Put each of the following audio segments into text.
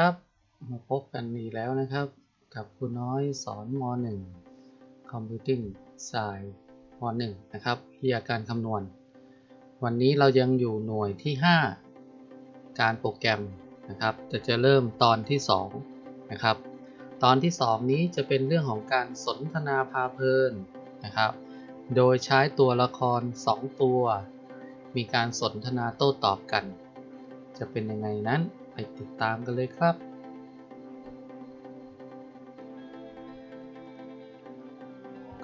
ครับ มาพบกันอีกแล้วนะครับ กับครูน้อยสอนม .1 Computing Science ม .1 นะครับวิทยาการคำนวณ วันนี้เรายังอยู่หน่วยที่ 5 การโปรแกรมนะครับแต่จะเริ่มตอนที่ 2 นะครับ ตอนที่ 2 นี้จะเป็นเรื่องของการสนทนาพาเพลินนะครับ โดยใช้ตัวละคร 2 ตัว มีการสนทนาโต้ตอบกัน จะเป็นยังไงนั้น ไปติดตามกันเลยครับ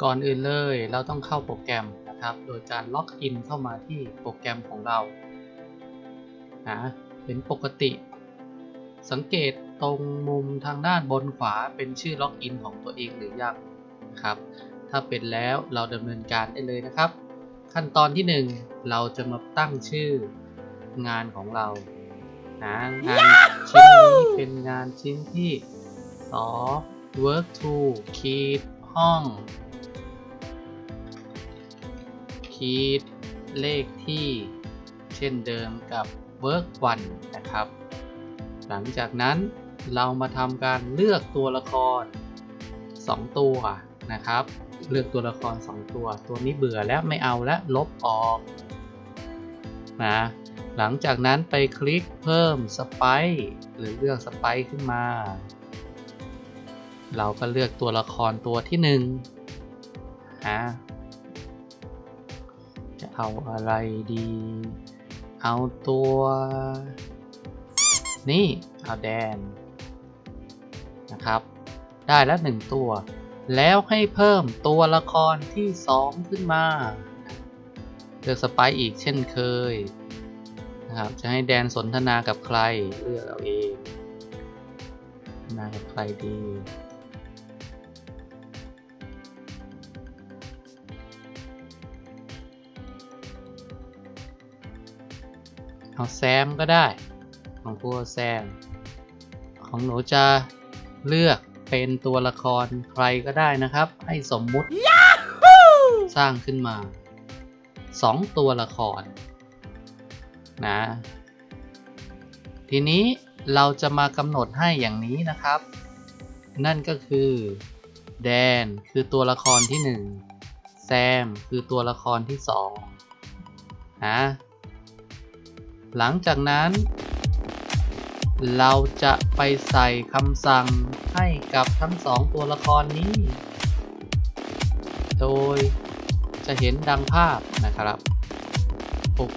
ก่อนอื่นเลยเราต้องเข้าโปรแกรมนะครับ โดยการล็อกอินเข้ามาที่โปรแกรมของเรานะเป็นปกติ สังเกตตรงมุมทางด้านบนขวาเป็นชื่อล็อกอินของตัวเองหรือยังนะครับ ถ้าเป็นแล้วเราดำเนินการได้เลยนะครับ ขั้นตอนที่ 1 เราจะมาตั้งชื่องานของเรา นะงานชิ้นนี้เป็นงานชิ้นที่2 work to ขีดห้องขีดเลขที่เช่นเดิมกับ work 1 นะครับ หลังจากนั้นเรามาทำการเลือกตัวละคร 2 ตัวนะครับ เลือกตัวละคร 2 ตัว ตัวนี้เบื่อแล้วไม่เอาแล้วลบออกนะ หลังจากนั้นไปคลิกเพิ่มสไปหรือเลือกสไปขึ้นมา เราก็เลือกตัวละครตัวที่1นะจะเอาอะไรดี เอาตัว นี่ เอาแดนนะครับ ได้แล้วหนึ่งตัว แล้วให้เพิ่มตัวละครที่2ขึ้นมา เลือกสไปอีกเช่นเคย นะครับ จะให้แดนสนทนากับใครเลือกเอาเองสนทนากับใครดีเอาแซมก็ได้ ของพวกแซม ของหนูจะเลือกเป็นตัวละครใครก็ได้นะครับ ให้สมมุติสร้างขึ้นมา 2 ตัวละคร นะทีนี้เราจะมากำหนดให้อย่างนี้นะครับ นั่นก็คือแดนคือตัวละครที่ 1 แซมคือตัวละครที่2นะหลังจากนั้น เราจะไปใส่คำสั่งให้กับทั้งสองตัวละครนี้ โดยจะเห็นดังภาพนะครับปุ๊บ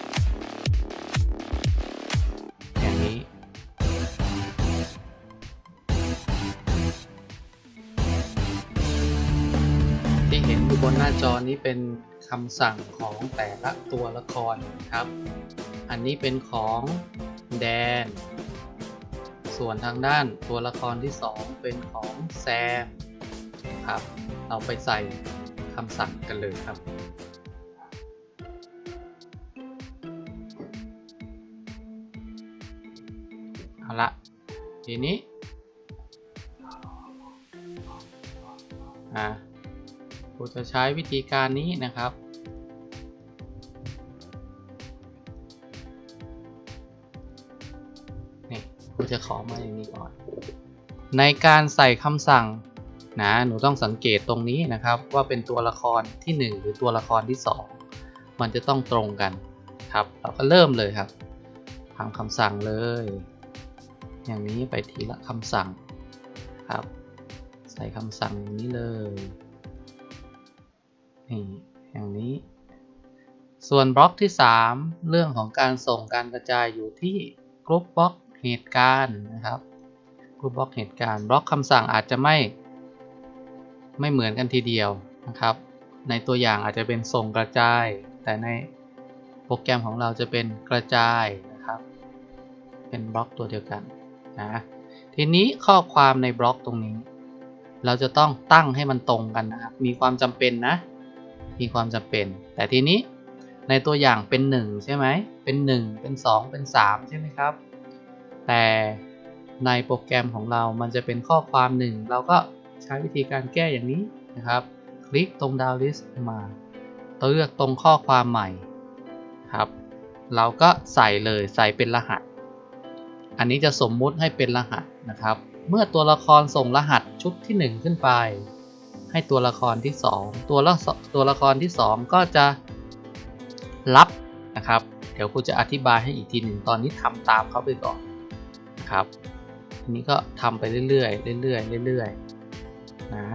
นี้เป็นคำสั่งของแต่ละตัวละครครับ อันนี้เป็นของแดน ส่วนทางด้านตัวละครที่ 2 เป็นของแซมครับ เราไปใส่คำสั่งกันเลยครับเอาละทีนี้อ่า ผมจะใช้วิธีการนี้นะครับ นี่ครูจะขอมาอย่างนี้ก่อน ในการใส่คำสั่งนะหนูต้องสังเกตตรงนี้นะครับ ว่าเป็นตัวละครที่ 1 หรือตัวละครที่ 2 มันจะต้องตรงกันครับเราก็เริ่มเลยครับทำคำสั่งเลย อย่างนี้ไปทีละคำสั่งครับ ใส่คำสั่งอย่างนี้เลย นี่อย่างนี้ ส่วนบล็อกที่ 3 เรื่องของการส่งการกระจายอยู่ที่กรุ๊ปบล็อกเหตุการณ์นะครับกรุ๊ปบล็อกเหตุการณ์บล็อกคำสั่งอาจจะไม่ไม่เหมือนกันทีเดียวนะครับ ในตัวอย่างอาจจะเป็นส่งกระจาย แต่ในโปรแกรมของเราจะเป็นกระจายนะครับ เป็นบล็อกตัวเดียวกันนะทีนี้ข้อความในบล็อกตรงนี้ เราจะต้องตั้งให้มันตรงกันนะครับมีความจำเป็นนะ มีความจำเป็น แต่ทีนี้ในตัวอย่างเป็น 1 ใช่ไหม เป็น 1 เป็น 2 เป็น 3 ใช่ไหมครับ แต่ในโปรแกรมของเรามันจะเป็นข้อความ 1 เราก็ใช้วิธีการแก้อย่างนี้นะครับ คลิกตรงดาวลิสต์มาเลือกตรงข้อความใหม่ครับ เราก็ใส่เลยใส่เป็นรหัส อันนี้จะสมมุติให้เป็นรหัสนะครับ เมื่อตัวละครส่งรหัสชุดที่ 1 ขึ้นไป ให้ตัวละครที่ 2 ตัวละตัวละครที่ 2 ก็จะรับนะครับ เดี๋ยวครูจะอธิบายให้อีกทีหนึ่งตอนนี้ทำตามเขาไปก่อนนะครับทีนี้ก็ทำไปเรื่อยๆเรื่อยๆเรื่อยๆนะ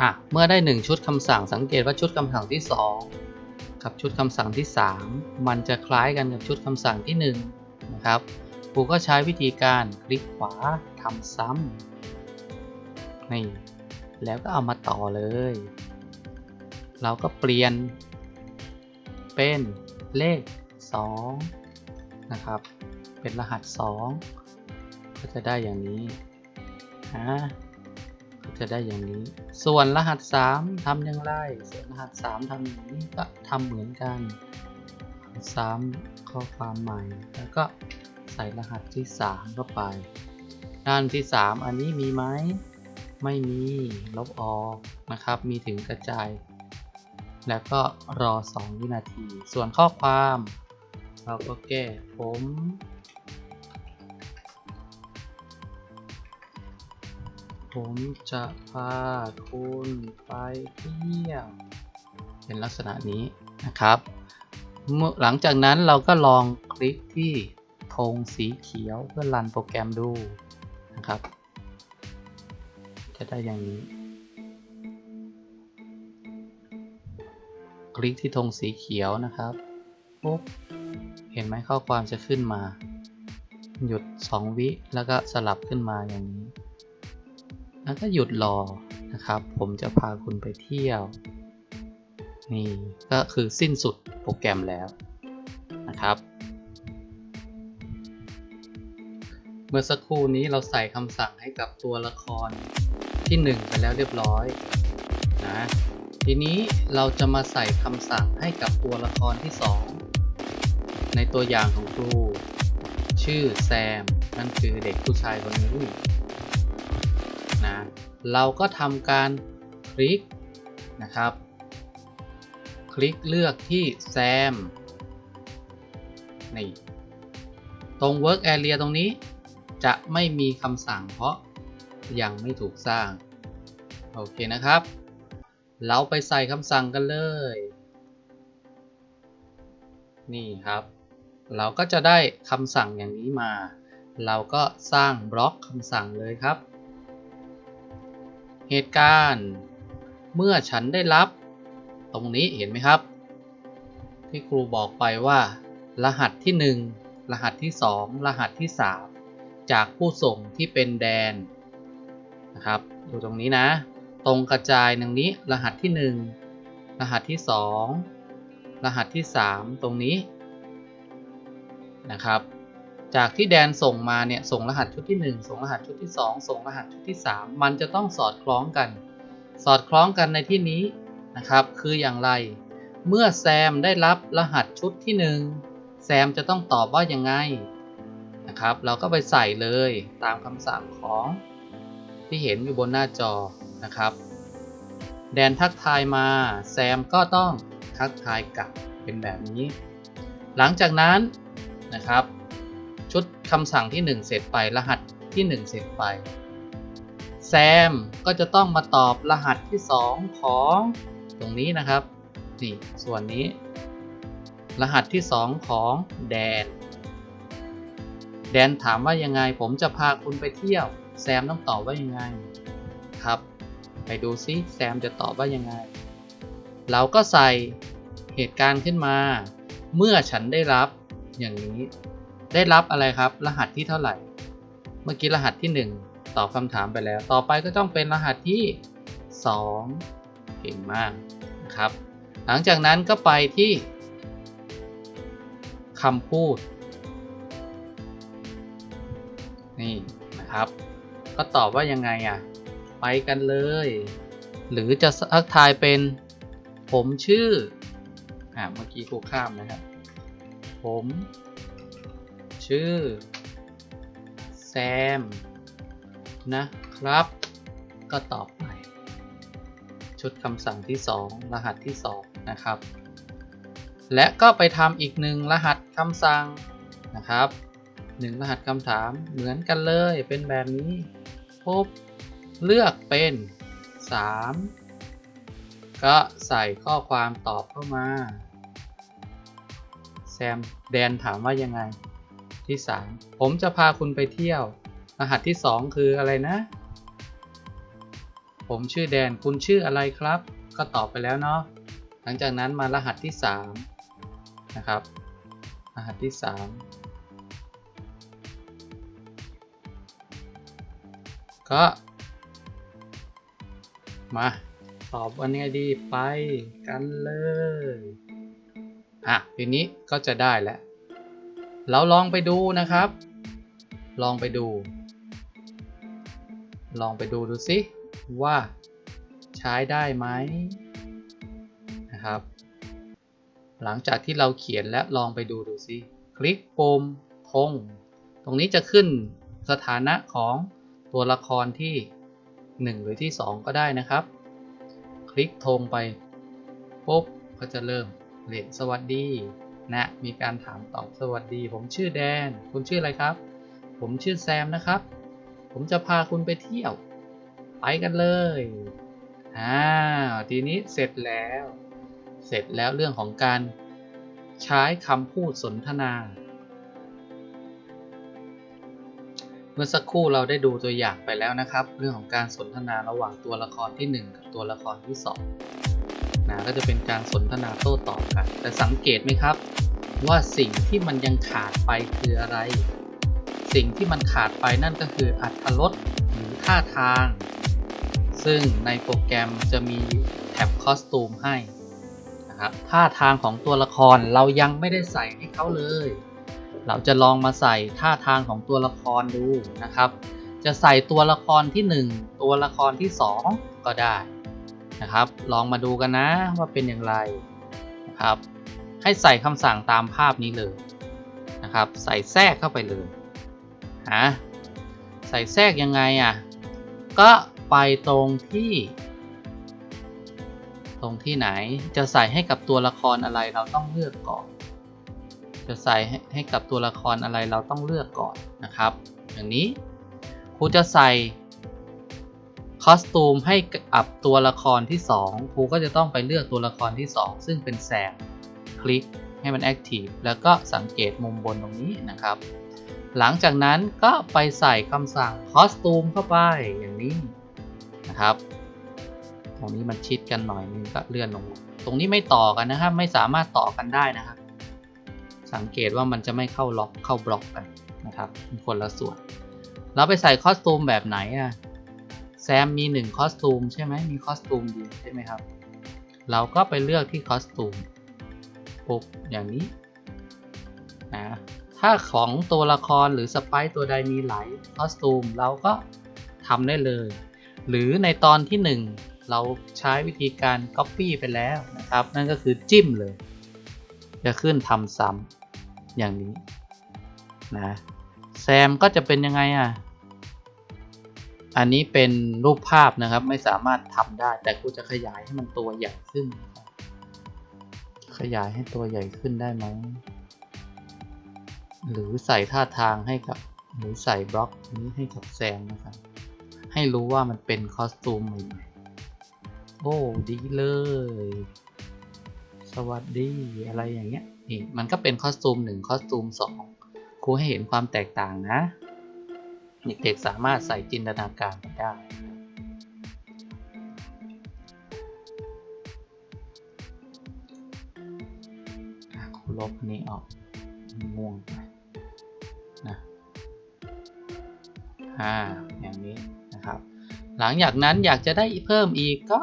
อะเมื่อได้ 1 ชุดคำสั่งสังเกตว่าชุดคำสั่งที่ 2 กับชุดคำสั่งที่ 3 มันจะคล้ายกันกับชุดคำสั่งที่ 1 นะครับครูก็ใช้วิธีการคลิกขวาทำซ้ำนี่แล้วก็เอามาต่อเลย เราก็เปลี่ยน เป็นเลข 2 นะครับ เป็นรหัส 2 ก็จะได้อย่างนี้นะ จะได้อย่างนี้ ส่วนรหัส 3ทำอย่างไรส่วนรหัส 3ทำอย่างนี้ก็ทำเหมือนกัน ซ้ำข้อความใหม่ แล้วก็ใส่รหัสที่ 3 เข้าไป ด้านที่ 3 อันนี้มีไหม ไม่มี ลบออกนะครับ มีถึงกระจาย แล้วก็รอ 2 วินาที ส่วนข้อความ เราก็แก้ผม ผมจะพาคุณไปเที่ยวเป็นลักษณะนี้นะครับเมื่อหลังจากนั้นเราก็ลองคลิกที่ธงสีเขียวเพื่อรันโปรแกรมดูนะครับ จะได้อย่างนี้ คลิกที่ธงสีเขียวนะครับปุ๊บเห็นไหมข้อความจะขึ้นมา หยุด 2 วิแล้วก็สลับขึ้นมาอย่างนี้ แล้วก็หยุดรอนะครับ ผมจะพาคุณไปเที่ยว นี่ก็คือสิ้นสุดโปรแกรมแล้วนะครับ เมื่อสักครู่นี้เราใส่คำสั่งให้กับตัวละครที่ 1 ไปแล้วเรียบร้อยนะทีนี้เราจะมาใส่คำสั่งให้กับตัวละครที่ 2 ในตัวอย่างของครู ชื่อแซม นั่นคือเด็กผู้ชายคนนี้ นะ เราก็ทำการคลิกนะครับ คลิกเลือกที่แซมนี่ตรง work area ตรงนี้ จะไม่มีคำสั่งเพราะยังไม่ถูกสร้าง โอเคนะครับ เราไปใส่คำสั่งกันเลย นี่ครับ เราก็จะได้คำสั่งอย่างนี้มา เราก็สร้างบล็อกคำสั่งเลยครับ เหตุการณ์ เมื่อฉันได้รับ ตรงนี้เห็นไหมครับ ที่ครูบอกไปว่า รหัสที่ 1 รหัสที่ 2 รหัสที่ 3 จากผู้ส่งที่เป็นแดนนะครับดูตรงนี้นะ ตรงกระจายตรงนี้รหัสที่ 1 รหัสที่ 2 รหัสที่ 3 ตรงนี้นะครับ จากที่แดนส่งมาเนี่ยส่งรหัสชุดที่ 1 ส่งรหัสชุดที่ 2 ส่งรหัสชุดที่ 3 มันจะต้องสอดคล้องกัน สอดคล้องกันในที่นี้นะครับ คืออย่างไร เมื่อแซมได้รับรหัสชุดที่ 1 แซมจะต้องตอบว่ายังไงนะครับ เราก็ไปใส่เลยตามคำสั่งของที่เห็นอยู่บนหน้าจอนะครับ แดนทักทายมาแซมก็ต้องทักทายกลับเป็นแบบนี้ หลังจากนั้นนะครับ ชุดคำสั่งที่ 1 เสร็จไปรหัสที่ 1 เสร็จไป แซมก็จะต้องมาตอบรหัสที่ 2 ของตรงนี้นะครับนี่ส่วนนี้ รหัสที่ 2 ของแดน แดนถามว่ายังไงผมจะพาคุณไปเที่ยว แซมต้องตอบว่ายังไงครับ ไปดูซิแซมจะตอบว่ายังไง เราก็ใส่เหตุการณ์ขึ้นมา เมื่อฉันได้รับอย่างนี้ ได้รับอะไรครับ รหัสที่เท่าไหร่ เมื่อกี้รหัสที่ 1 ตอบคำถามไปแล้ว ต่อไปก็ต้องเป็นรหัสที่ 2 เก่งมากนะครับ หลังจากนั้นก็ไปที่คำพูด นี่นะครับ ก็ตอบว่ายังไงอะ ไปกันเลย หรือจะทักทายเป็น ผมชื่อ อ่าเมื่อกี้ครูข้ามนะครับ ผม ชื่อ แซม นะครับ ก็ตอบไป ชุดคำสั่งที่ 2 รหัสที่ 2 นะครับ และก็ไปทำอีกหนึ่งรหัสคำสั่งนะครับหนึ่งรหัสคำถามเหมือนกันเลยเป็นแบบนี้ปุ๊บเลือกเป็น 3 ก็ใส่ข้อความตอบเข้ามา แซม แดนถามว่ายังไง ที่ 3 ผมจะพาคุณไปเที่ยว รหัสที่ 2 คืออะไรนะ ผมชื่อแดนคุณชื่ออะไรครับ ก็ตอบไปแล้วเนาะหลังจากนั้นมารหัสที่ 3 นะครับ รหัสที่ 3 ก็มาตอบวันนี้ดีไปกันเลย อะทีนี้ก็จะได้แล้ว เราลองไปดูนะครับ ลองไปดู ลองไปดูดูสิว่าใช้ได้ไหมนะครับ หลังจากที่เราเขียนและลองไปดูดูสิคลิกปุ่มธงตรงนี้จะขึ้นสถานะของตัวละครที่ 1 หรือที่ 2 ก็ได้นะครับ คลิกธงไปปุ๊บก็จะเริ่มเรียนสวัสดี นะ มีการถามตอบสวัสดี ผมชื่อแดน คุณชื่ออะไรครับ ผมชื่อแซมนะครับ ผมจะพาคุณไปเที่ยว ไปกันเลยอ่าทีนี้เสร็จแล้ว เสร็จแล้วเรื่องของการใช้คำพูดสนทนา เมื่อสักครู่เราได้ดูตัวอย่างไปแล้วนะครับ เรื่องของการสนทนาระหว่างตัวละครที่ 1 กับตัวละครที่ 2 นะก็จะเป็นการสนทนาโต้ตอบกัน แต่สังเกตไหมครับ ว่าสิ่งที่มันยังขาดไปคืออะไร สิ่งที่มันขาดไปนั่นก็คืออัธรสหรือท่าทาง ซึ่งในโปรแกรมจะมีแท็บคอสตูมให้นะครับท่าทางของตัวละครเรายังไม่ได้ใส่ให้เขาเลย เราจะลองมาใส่ท่าทางของตัวละครดูนะครับ จะใส่ตัวละครที่ 1 ตัวละครที่ 2 ก็ได้ นะครับ ลองมาดูกันนะว่าเป็นอย่างไรนะครับ ให้ใส่คำสั่งตามภาพนี้เลยนะครับ ใส่แทรกเข้าไปเลยฮะใส่แทรกยังไงอะ ก็ไปตรงที่ ตรงที่ไหนจะใส่ให้กับตัวละครอะไรเราต้องเลือกก่อน จะใส่ให้กับตัวละครอะไรเราต้องเลือกก่อนนะครับ อย่างนี้ครูจะใส่ คอสตูมให้กับตัวละครที่ 2 ครูก็จะต้องไปเลือกตัวละครที่ 2 ซึ่งเป็นแสงคลิกให้มันแอคทีฟแล้วก็สังเกตมุมบนตรงนี้นะครับ หลังจากนั้นก็ไปใส่คำสั่งคอสตูมเข้าไปอย่างนี้นะครับ ตรงนี้มันชิดกันหน่อยนึงก็เลื่อนลงมาตรงนี้ไม่ต่อกันนะครับ ไม่สามารถต่อกันได้นะครับ สังเกตว่ามันจะไม่เข้าล็อกเข้าบล็อกกันนะครับคนละส่วนเราไปใส่คอสตูมแบบไหนอะ แซมมีหนึ่งคอสตูมใช่ไหมมีคอสตูมเดียวใช่ไหมครับ เราก็ไปเลือกที่คอสตูมปุ๊บอย่างนี้นะถ้าของตัวละครหรือสไปตัวใดมีหลายคอสตูมเราก็ทำได้เลย หรือในตอนที่ 1 เราใช้วิธีการ Copy ไปแล้วนะครับ นั่นก็คือจิ้มเลย จะขึ้นทำซ้ำอย่างนี้นะแซมก็จะเป็นยังไงอะ อันนี้เป็นรูปภาพนะครับไม่สามารถทำได้ แต่กูจะขยายให้มันตัวใหญ่ขึ้น ขยายให้ตัวใหญ่ขึ้นได้ไหมหรือใส่ท่าทางให้กับหรือใส่บล็อกนี้ให้กับแซมนะครับ ให้รู้ว่ามันเป็นคอสตูมใหม่โอ้ดีเลย สวัสดีอะไรอย่างเงี้ยนี่มันก็เป็นคอสตูมหนึ่งคอสตูมสองครูให้เห็นความแตกต่างนะ เด็กๆสามารถใส่จินตนาการไปได้ ลบนี้ออกม่วงไปนะอ่าอย่างนี้นะครับ หลังจากนั้นอยากจะได้เพิ่มอีกก็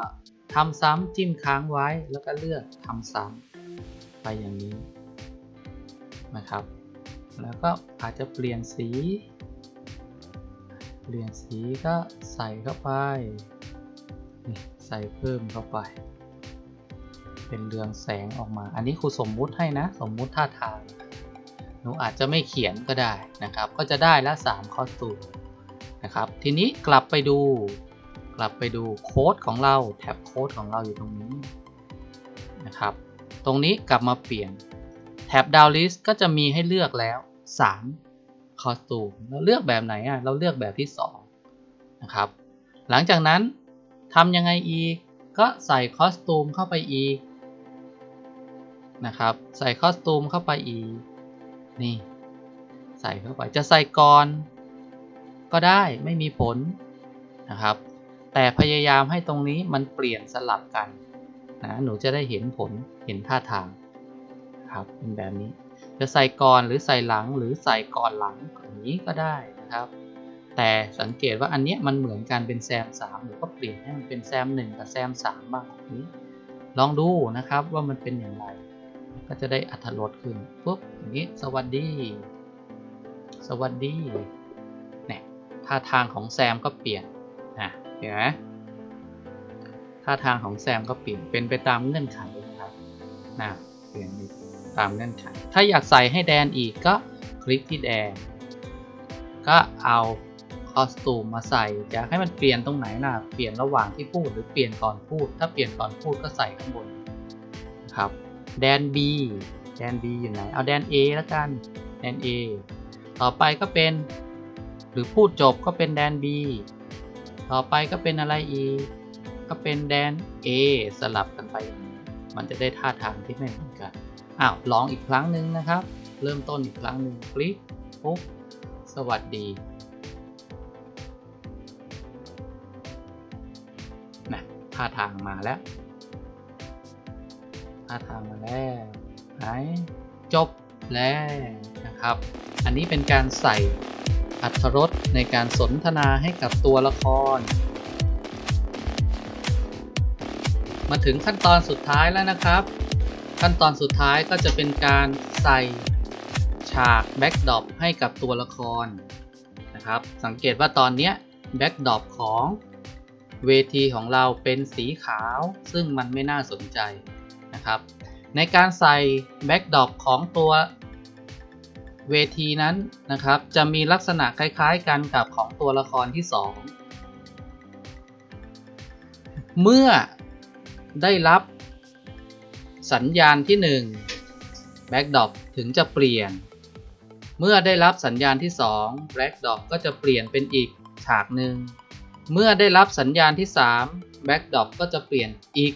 ทำซ้ำจิ้มค้างไว้แล้วก็เลือกทำซ้ำไปอย่างนี้นะครับ แล้วก็อาจจะเปลี่ยนสี เปลี่ยนสีก็ใส่เข้าไปนี่ใส่เพิ่มเข้าไป เป็นเรืองแสงออกมา อันนี้ครูสมมุติให้นะ สมมุติท่าทาง หนูอาจจะไม่เขียนก็ได้นะครับ ก็จะได้ละ3คอสตูนะครับ ทีนี้กลับไปดู กลับไปดูโค้ดของเราแท็บโค้ดของเราอยู่ตรงนี้นะครับ ตรงนี้กลับมาเปลี่ยนแท็บดาวลิสก็จะมีให้เลือกแล้ว 3 คอสตูมเราเลือกแบบไหนอะเราเลือกแบบที่2นะครับหลังจากนั้นทำยังไงอีกก็ใส่คอสตูมเข้าไปอีกนะครับใส่คอสตูมเข้าไปอีกนี่ใส่เข้าไปจะใส่ก่อนก็ได้ไม่มีผลนะครับ แต่พยายามให้ตรงนี้มันเปลี่ยนสลับกันนะหนูจะได้เห็นผลเห็นท่าทางครับเป็นแบบนี้ จะใส่ก่อนหรือใส่หลังหรือใส่ก่อนหลังอย่างนี้ก็ได้นะครับ แต่สังเกตว่าอันเนี้ยมันเหมือนกันเป็นแซม3หรือก็เปลี่ยนให้มันเป็นแซม1กับแซม3บ้างแบบนี้ลองดูนะครับว่ามันเป็นอย่างไร ก็จะได้อัธรสขึ้นปุ๊บอย่างนี้สวัสดี สวัสดีเนี่ยท่าทางของแซมก็เปลี่ยนนะเห็นไหมท่าทางของแซมก็เปลี่ยนเป็นไปตามเงื่อนไขนะครับนะเปลี่ยน ตามเงื่อนไข ถ้าอยากใส่ให้แดนอีกก็คลิกที่แดน ก็เอาคอสตูมมาใส่อยากให้มันเปลี่ยนตรงไหนนะเปลี่ยนระหว่างที่พูดหรือเปลี่ยนก่อนพูด ถ้าเปลี่ยนก่อนพูดก็ใส่ข้างบนนะครับ แดน B แดน B อยู่ไหน เอาแดน A แล้วกัน แดน A ต่อไปก็เป็น หรือพูดจบก็เป็นแดน B ต่อไปก็เป็นอะไรอีก ก็เป็นแดน A สลับกันไป มันจะได้ท่าทางที่ไม่เหมือนกัน อ้าวลองอีกครั้งหนึ่งนะครับ เริ่มต้นอีกครั้งหนึ่งคลิกปุ๊บสวัสดีนะท่าทางมาแล้วท่าทางมาแล้วไหนจบแล้วนะครับ อันนี้เป็นการใส่อัธรสในการสนทนาให้กับตัวละคร มาถึงขั้นตอนสุดท้ายแล้วนะครับ ขั้นตอนสุดท้ายก็จะเป็นการใส่ฉากแบ็กดรอปให้กับตัวละครนะครับ สังเกตว่าตอนนี้แบ็กดรอปของเวทีของเราเป็นสีขาว ซึ่งมันไม่น่าสนใจนะครับ ในการใส่แบ็กดรอปของตัวเวทีนั้นนะครับ จะมีลักษณะคล้ายๆกันกับของตัวละครที่ 2 เมื่อได้รับ สัญญาณที่ 1 Backdrop ถึงจะเปลี่ยน เมื่อได้รับสัญญาณที่ 2 Backdrop ก็จะเปลี่ยนเป็นอีกฉากหนึ่ง เมื่อได้รับสัญญาณที่ 3 Backdrop ก็จะเปลี่ยนอีก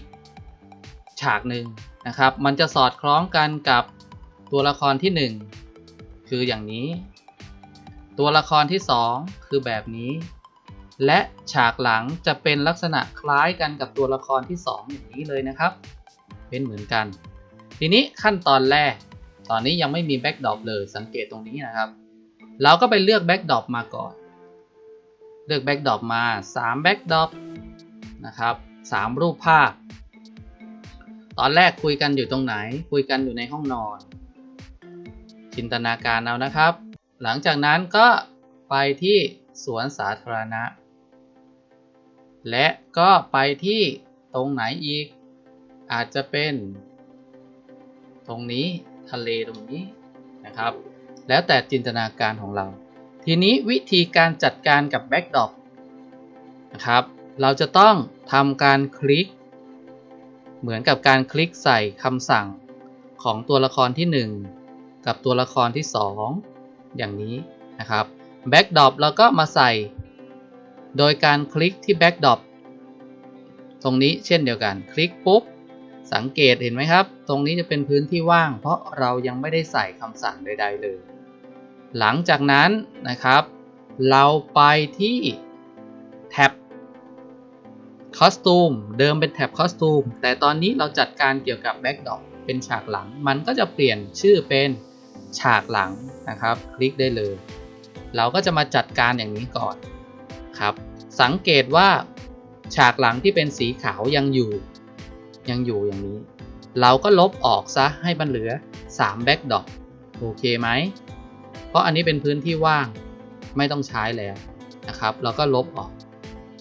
ฉากหนึ่งนะครับ มันจะสอดคล้องกันกับตัวละครที่ 1 คืออย่างนี้ ตัวละครที่ 2 คือแบบนี้ และฉากหลังจะเป็นลักษณะคล้ายกันกับตัวละครที่ 2 อย่างนี้เลยนะครับ เป็นเหมือนกัน ทีนี้ขั้นตอนแรก ตอนนี้ยังไม่มีแบ็กดรอปเลยสังเกตตรงนี้นะครับ เราก็ไปเลือกแบ็กดรอปมาก่อน เลือกแบ็กดรอปมา3แบ็กดรอปนะครับ3รูปภาพ ตอนแรกคุยกันอยู่ตรงไหน คุยกันอยู่ในห้องนอน จินตนาการเอานะครับ หลังจากนั้นก็ไปที่สวนสาธารณะ และก็ไปที่ตรงไหนอีก อาจจะเป็น ตรงนี้ทะเลตรงนี้นะครับ แล้วแต่จินตนาการของเรา ทีนี้วิธีการจัดการกับแบ็กดรอปนะครับ เราจะต้องทำการคลิก เหมือนกับการคลิกใส่คำสั่งของตัวละครที่ 1 กับตัวละครที่ 2 อย่างนี้นะครับแบ็กดรอปเราก็มาใส่ โดยการคลิกที่แบ็กดรอปตรงนี้เช่นเดียวกัน คลิกปุ๊บ สังเกตเห็นไหมครับ ตรงนี้จะเป็นพื้นที่ว่าง เพราะเรายังไม่ได้ใส่คำสั่งใด ๆ เลย หลังจากนั้นนะครับ เราไปที่แท็บคอสตูมเดิมเป็นแท็บคอสตูมแต่ตอนนี้เราจัดการเกี่ยวกับแบ็กดอปเป็นฉากหลัง มันก็จะเปลี่ยนชื่อเป็นฉากหลังนะครับ คลิกได้เลย เราก็จะมาจัดการอย่างนี้ก่อนครับ สังเกตว่าฉากหลังที่เป็นสีขาวยังอยู่ ยังอยู่อย่างนี้ เราก็ลบออกซะให้มันเหลือ3 back dot โอเคไหม เพราะอันนี้เป็นพื้นที่ว่างไม่ต้องใช้แล้วนะครับแล้วก็ลบออก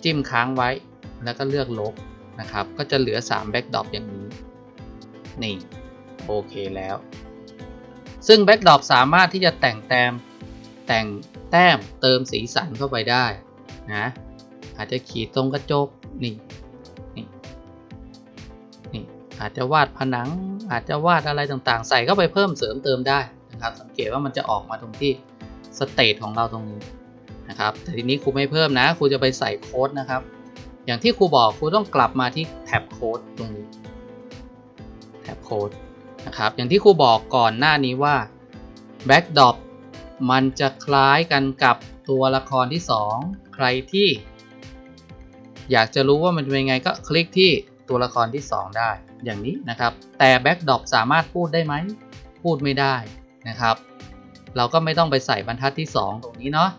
จิ้มค้างไว้แล้วก็เลือกลบนะครับ ก็จะเหลือ3 backdrop อย่างนี้ นี่ โอเคแล้ว ซึ่ง backdrop สามารถที่จะแต่งแต้มแต่งแต้มเติมสีสันเข้าไปได้นะอาจจะขีดตรงกระจกนี่ อาจจะวาดผนัง อาจจะวาดอะไรต่างๆ ใส่เข้าไปเพิ่มเสริมเติมได้นะครับ สังเกตว่ามันจะออกมาตรงที่สเตทของเราตรงนี้นะครับ แต่ทีนี้ครูไม่เพิ่มนะ ครูจะไปใส่โค้ดนะครับ อย่างที่ครูบอกครูต้องกลับมาที่แท็บโค้ดตรงนี้ แท็บโค้ดนะครับ อย่างที่ครูบอกก่อนหน้านี้ว่า backdrop มันจะคล้ายกันกับตัวละครที่ 2 ใครที่ อยากจะรู้ว่ามันเป็นยังไงก็คลิกที่ตัวละครที่ 2 ได้ อย่างนี้นะครับ แต่ backdrop สามารถพูดได้ไหม พูดไม่ได้นะครับ เราก็ไม่ต้องไปใส่บรรทัดที่ 2 ตรงนี้เนาะ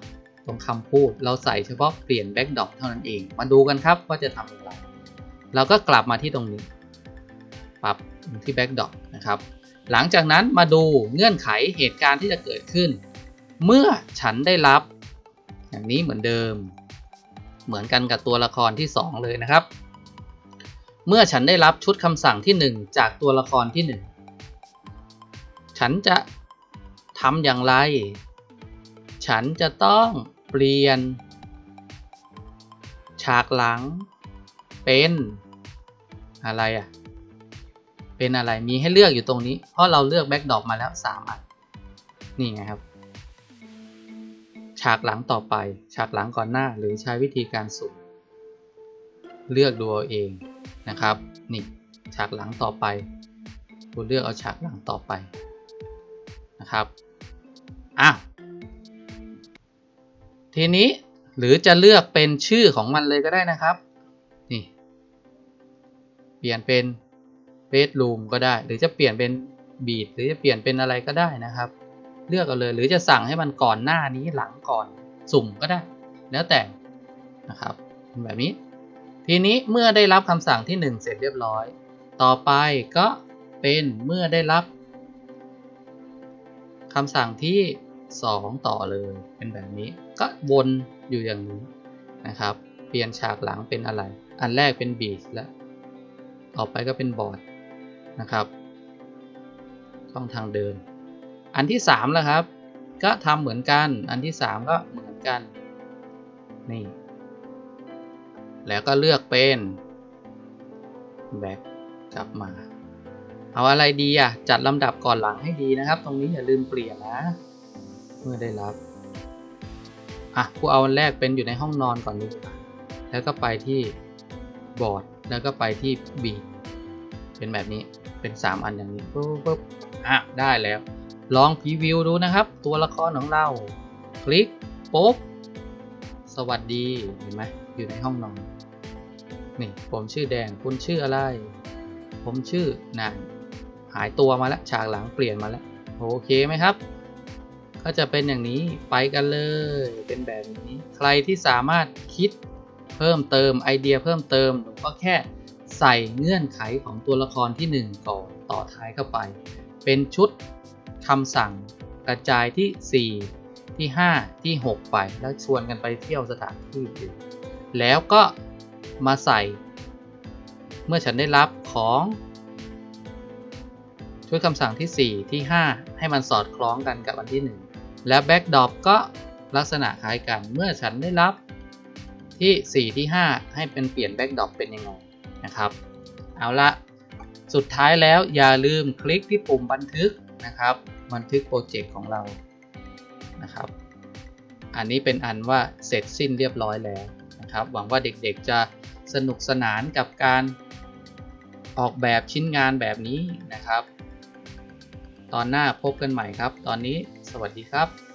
ตรงคำพูดเราใส่เฉพาะเปลี่ยน backdrop เท่านั้นเอง มาดูกันครับว่าจะทำอย่างไร เราก็กลับมาที่ตรงนี้ ปรับที่ backdrop นะครับ หลังจากนั้นมาดูเงื่อนไขเหตุการณ์ที่จะเกิดขึ้น เมื่อฉันได้รับ อย่างนี้เหมือนเดิม เหมือนกันกับตัวละครที่ 2 เลยนะครับ เมื่อฉันได้รับชุดคำสั่งที่ 1 จากตัวละครที่ 1 ฉันจะทำอย่างไร ฉันจะต้องเปลี่ยน ฉากหลัง เป็น อะไรอะ เป็นอะไรมีให้เลือกอยู่ตรงนี้ เพราะเราเลือกแบ็กดอกมาแล้ว 3 อัน นี่ไงครับ ฉากหลังต่อไป ฉากหลังก่อนหน้าหรือใช้วิธีการสุ่มเลือกดูเอาเอง นะครับ นี่ฉากหลังต่อไปคุณเลือกเอาฉากหลังต่อไปนะครับอ้าวทีนี้หรือจะเลือกเป็นชื่อของมันเลยก็ได้นะครับ นี่ เปลี่ยนเป็น bedroom ก็ได้ หรือจะเปลี่ยนเป็นบีดหรือจะเปลี่ยนเป็นอะไรก็ได้นะครับ เลือกเอาเลยหรือจะสั่งให้มันก่อนหน้านี้หลังก่อนสุ่มก็ได้ แล้วแต่นะครับแบบนี้ ทีนี้เมื่อได้รับคำสั่งที่ 1 เสร็จเรียบร้อย ต่อไปก็เป็นเมื่อได้รับคำสั่งที่ 2 ต่อเลยเป็นแบบนี้ ก็วนอยู่อย่างนี้นะครับ เปลี่ยนฉากหลังเป็นอะไร อันแรกเป็นบีดแล้วต่อไปก็เป็นบอร์ดนะครับช่องทางเดิน อันที่3แล้วครับ ก็ทำเหมือนกัน อันที่ 3 ก็เหมือนกันนี่ แล้วก็เลือกเป็นแบ็กกลับมา เอาอะไรดีอะ จัดลำดับก่อนหลังให้ดีนะครับ ตรงนี้อย่าลืมเปลี่ยนนะ เมื่อได้รับ อะกูเอาอันแรกเป็นอยู่ในห้องนอนก่อนดีกว่าแล้วก็ไปที่บอร์ด แล้วก็ไปที่บีเป็นแบบนี้ เป็น 3 อันอย่างนี้ปุ๊บปุ๊บอะ ได้แล้ว ลองพรีวิวดูนะครับ ตัวละครของเรา คลิกปุ๊บ สวัสดี เห็นไหม อยู่ในห้องนอน นี่ผมชื่อแดงคุณชื่ออะไร ผมชื่อนางหายตัวมาแล้วฉากหลังเปลี่ยนมาแล้วโอเคไหมครับ ก็จะเป็นอย่างนี้ไปกันเลย เป็นแบบนี้ ใครที่สามารถคิดเพิ่มเติมไอเดียเพิ่มเติมก็แค่ใส่เงื่อนไขของตัวละครที่1ก่อนต่อท้ายเข้าไป เป็นชุดคำสั่งกระจายที่ 4 ที่ 5 ที่ 6 ไป แล้วชวนกันไปเที่ยวสถานที่อื่นแล้วก็ มาใส่ เมื่อฉันได้รับของชุดคำสั่งที่ 4 ที่ 5 ให้มันสอดคล้องกันกับอันที่ 1 และ backdrop ก็ลักษณะคล้ายกัน เมื่อฉันได้รับที่ 4 ที่ 5 ให้เป็นเปลี่ยน backdrop เป็นยังไงนะครับ เอาละสุดท้ายแล้วอย่าลืมคลิกที่ปุ่มบันทึกนะครับ บันทึกโปรเจกต์ของเรานะครับ อันนี้เป็นอันว่าเสร็จสิ้นเรียบร้อยแล้วนะครับ หวังว่าเด็กๆจะ สนุกสนานกับการออกแบบชิ้นงานแบบนี้นะครับ ตอนหน้าพบกันใหม่ครับ ตอนนี้สวัสดีครับ